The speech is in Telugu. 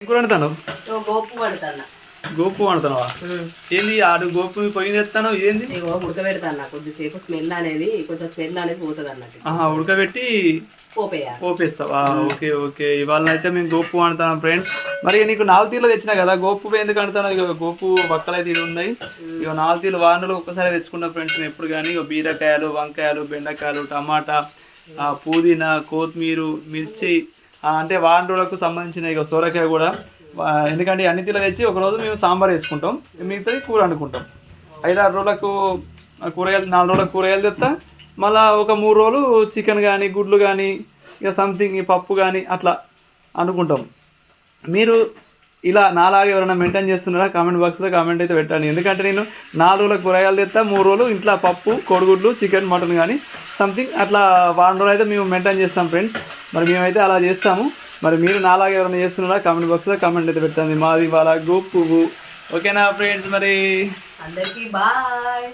కూర వండుతాను గోపు పడుతున్నా గోపు వండుతున్నావా ఏంది ఆడు గోపు పొయ్యి తెస్తాను ఏంది? ఉడకబెడతాను కొద్దిసేపు స్మెల్ అనేది కొంచెం స్మెల్ అనేది పోతుంది అన్నట్టు. ఆహా ఉడకబెట్టి పోపేస్తావా? Okay okay. ఇవాళ అయితే మేము గోపు వండుతాం ఫ్రెండ్స్. మరి నీకు నాలుగు తీర్లు తెచ్చినా కదా గోపు ఎందుకు అంటాను ఇక గోపు బక్కలైతే ఇవి ఉన్నాయి. ఇక నాలుగు తీర్లు వానలు ఒక్కసారి తెచ్చుకున్న ఫ్రెండ్స్ నేను ఎప్పుడు కానీ ఇక బీరకాయలు వంకాయలు బెండకాయలు టమాటా ఆ, పుదీనా కొత్తిమీర మిర్చి అంటే వానరులకు సంబంధించిన ఇక సోరకాయ కూడా ఎందుకంటే అన్ని తీర్లు తెచ్చి ఒకరోజు మేము సాంబార్ వేసుకుంటాం మిగతాది కూర అనుకుంటాం ఐదు ఆరు రోజులకు కూరగాయలు నాలుగు రోజులకు కూరగాయలు తెస్తా మళ్ళా ఒక మూడు రోజులు చికెన్ కానీ గుడ్లు కానీ ఇక సంథింగ్ పప్పు కానీ అట్లా అనుకుంటాం మీరు ఇలా నాలాగా ఎవరైనా మెయింటైన్ చేస్తున్నారా? కామెంట్ బాక్స్లో కామెంట్ అయితే పెట్టండి. ఎందుకంటే నేను నాలుగు రోజులకు కూరగాయలు తెస్తా మూడు రోజులు ఇంట్లో పప్పు కోడిగుడ్లు చికెన్ మటన్ కానీ సంథింగ్ అట్లా వారం రోజులు అయితే మేము మెయింటైన్ చేస్తాం ఫ్రెండ్స్. మరి మేమైతే అలా చేస్తాము. మరి మీరు నాలాగా ఎవరైనా చేస్తున్నారా? కామెంట్ బాక్స్లో కామెంట్ అయితే పెట్టండి. మాది వాళ్ళ గోపు ఓకేనా ఫ్రెండ్స్ మరి? అందరికీ బాయ్